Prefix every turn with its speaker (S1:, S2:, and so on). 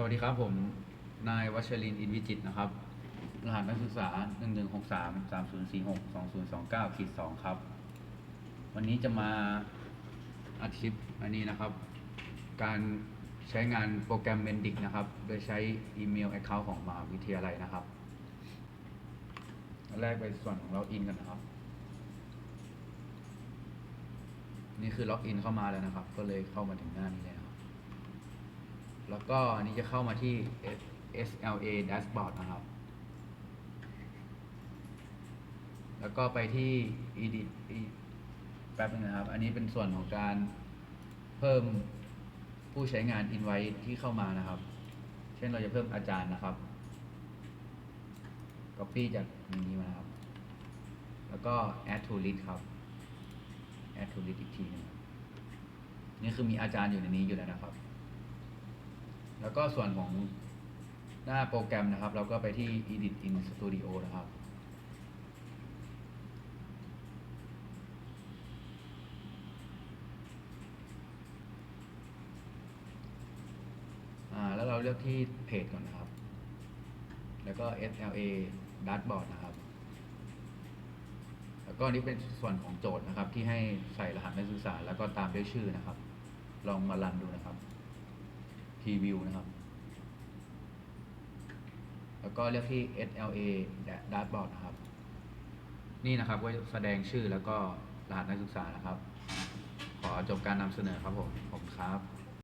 S1: สวัสดีครับผมนายวัชรินทร์อินวิจิตรนะครับ รหัสนักศึกษา 1 1 6 3 3 0 4 6 2 0 2 9ขีด2ครับ วันนี้จะมาอธิบอันนี้นะครับ การใช้งานโปรแกรม Mendic นะครับ โดยใช้อีเมล Account ของมหาวิทยาลัยนะครับ แรกไปส่วนของล็อกอินกันนะครับ นี่คือล็อกอินเข้ามาแล้วนะครับ ก็เลยเข้ามาถึงหน้านี้เลยครับ แล้วก็อันนี้จะเข้ามาที่ SLA dashboard นะครับ แล้วก็ไปที่ edit แป๊บนึงนะครับ อันนี้เป็นส่วนของการเพิ่มผู้ใช้งาน invite ที่เข้ามานะครับ เช่นเราจะเพิ่มอาจารย์นะครับ copy จากนี้มานะครับ แล้วก็ add to list ครับ add to list อีกทีนึงนี่คือมีอาจารย์อยู่ในนี้อยู่แล้วนะครับ แล้วก็ส่วนของหน้าโปรแกรมนะครับ เราก็ไปที่ edit in studio นะครับอ่าแล้วเราเลือกที่เพจก่อนนะครับ แล้วก็ SLA dashboard นะครับ แล้วก็นี่เป็นส่วนของโจทย์นะครับ ที่ให้ใส่รหัสนักศึกษา แล้วก็ตามด้วยชื่อนะครับ ลองมารันดูนะครับ preview นะครับ แล้วก็เลือกที่ SLA dashboard นะครับ นี่นะครับก็แสดงชื่อแล้วก็รหัสนักศึกษานะครับ ขอจบการนำเสนอครับผม ผมครับ